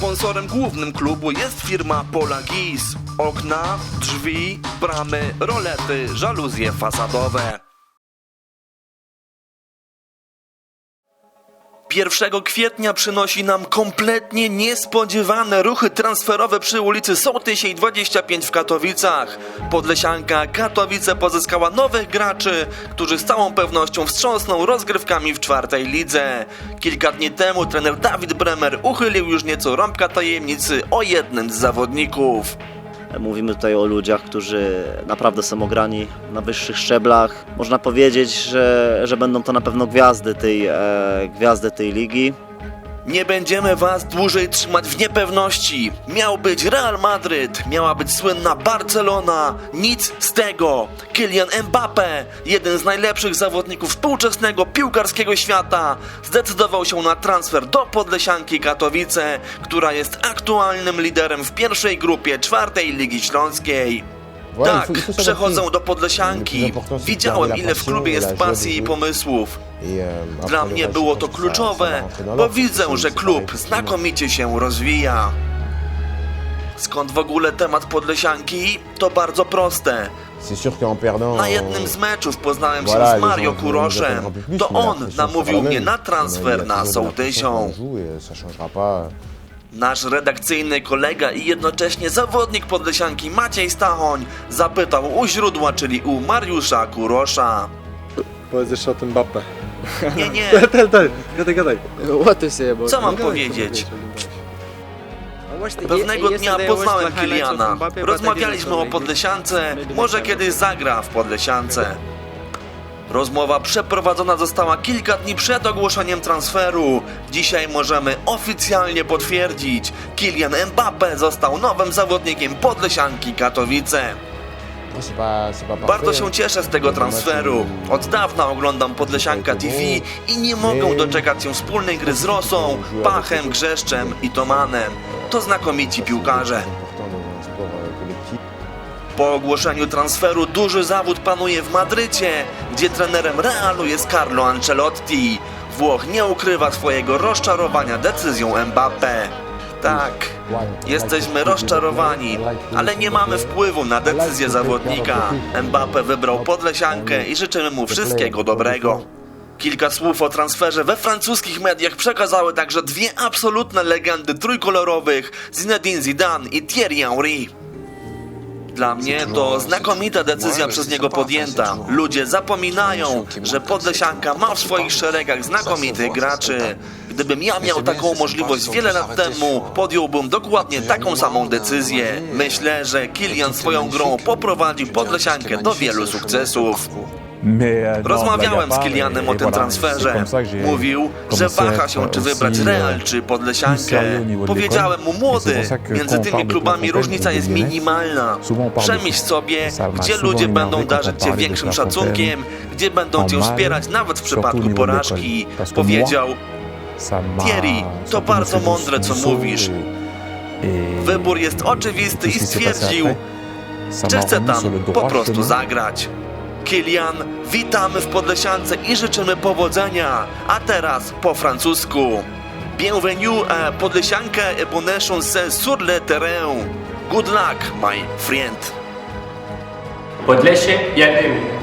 Sponsorem głównym klubu jest firma Pola Gis. Okna, drzwi, bramy, rolety, żaluzje fasadowe. 1 kwietnia przynosi nam kompletnie niespodziewane ruchy transferowe przy ulicy Sołtysiej 25 w Katowicach. Podlesianka Katowice pozyskała nowych graczy, którzy z całą pewnością wstrząsną rozgrywkami w czwartej lidze. Kilka dni temu trener Dawid Bremer uchylił już nieco rąbka tajemnicy o jednym z zawodników. Mówimy tutaj o ludziach, którzy naprawdę są ograni na wyższych szczeblach. Można powiedzieć, że, że będą to na pewno gwiazdy tej, e, gwiazdy tej ligi. Nie będziemy was dłużej trzymać w niepewności. Miał być Real Madryt, miała być słynna Barcelona. Nic z tego. Kylian Mbappe, jeden z najlepszych zawodników współczesnego piłkarskiego świata, zdecydował się na transfer do Podlesianki Katowice, która jest aktualnym liderem w pierwszej grupie czwartej Ligi Śląskiej. Tak, przechodzą s'adapter. do Podlesianki. Widziałem, ile w klubie jest pasji i pomysłów. Dla mnie było to kluczowe, dans bo widzę, że klub znakomicie się rozwija. Skąd w ogóle temat Podlesianki? To bardzo proste. Na jednym z meczów poznałem się z Mario Kuroszem. To on namówił mnie na y transfer na Sołtysią. Nasz redakcyjny kolega i jednocześnie zawodnik Podlesianki Maciej Stachoń zapytał u źródła, czyli u Mariusza Kurosza. Powiedz jeszcze o tym Mbappe. Nie, nie, Ten, ten, gadaj, gadaj. Say about co mam Gadaj, powiedzieć? Pewnego dnia poznałem Kiliana. Didn't Rozmawialiśmy o. Podlesiance. Może time. kiedyś zagra w Podlesiance. Rozmowa przeprowadzona została kilka dni przed ogłoszeniem transferu. Dzisiaj możemy oficjalnie potwierdzić. Kylian Mbappe został nowym zawodnikiem Podlesianki Katowice. Bardzo się cieszę z tego transferu. Od dawna oglądam Podlesianka TV i nie mogę doczekać się wspólnej gry z Rosą, Pachem, Grzeszczem i Tomanem. To znakomici piłkarze. Po ogłoszeniu transferu duży zawód panuje w Madrycie, gdzie trenerem Realu jest Carlo Ancelotti. Włoch nie ukrywa swojego rozczarowania decyzją Mbappe. Tak, jesteśmy rozczarowani, ale nie mamy wpływu na decyzję zawodnika. Mbappe wybrał Podlesiankę i życzymy mu wszystkiego dobrego. Kilka słów o transferze we francuskich mediach przekazały także dwie absolutne legendy trójkolorowych Zinedine Zidane i Thierry Henry. Dla mnie to znakomita decyzja przez niego podjęta. Ludzie zapominają, że Podlesianka ma w swoich szeregach znakomitych graczy. Gdybym ja miał taką możliwość wiele lat temu, podjąłbym dokładnie taką samą decyzję. Myślę, że Kilian swoją grą poprowadził Podlesiankę do wielu sukcesów. Rozmawiałem z Kilianem o tym transferze. Mówił, że waha się, czy wybrać Real, czy Podlesiankę. Powiedziałem mu, młody, między tymi klubami różnica jest minimalna. Przemyśl sobie, gdzie ludzie będą darzyć cię większym szacunkiem, gdzie będą cię wspierać nawet w przypadku porażki. Powiedział, Thierry, to bardzo mądre, co mówisz. Wybór jest oczywisty i stwierdził, że chce tam po prostu zagrać. Kilian, witamy w Podlesiance i życzymy powodzenia. A teraz po francusku. Bienvenue à Podlesianka et bonne chance sur le terrain. Good luck, my friend. Podlesie jak dymi.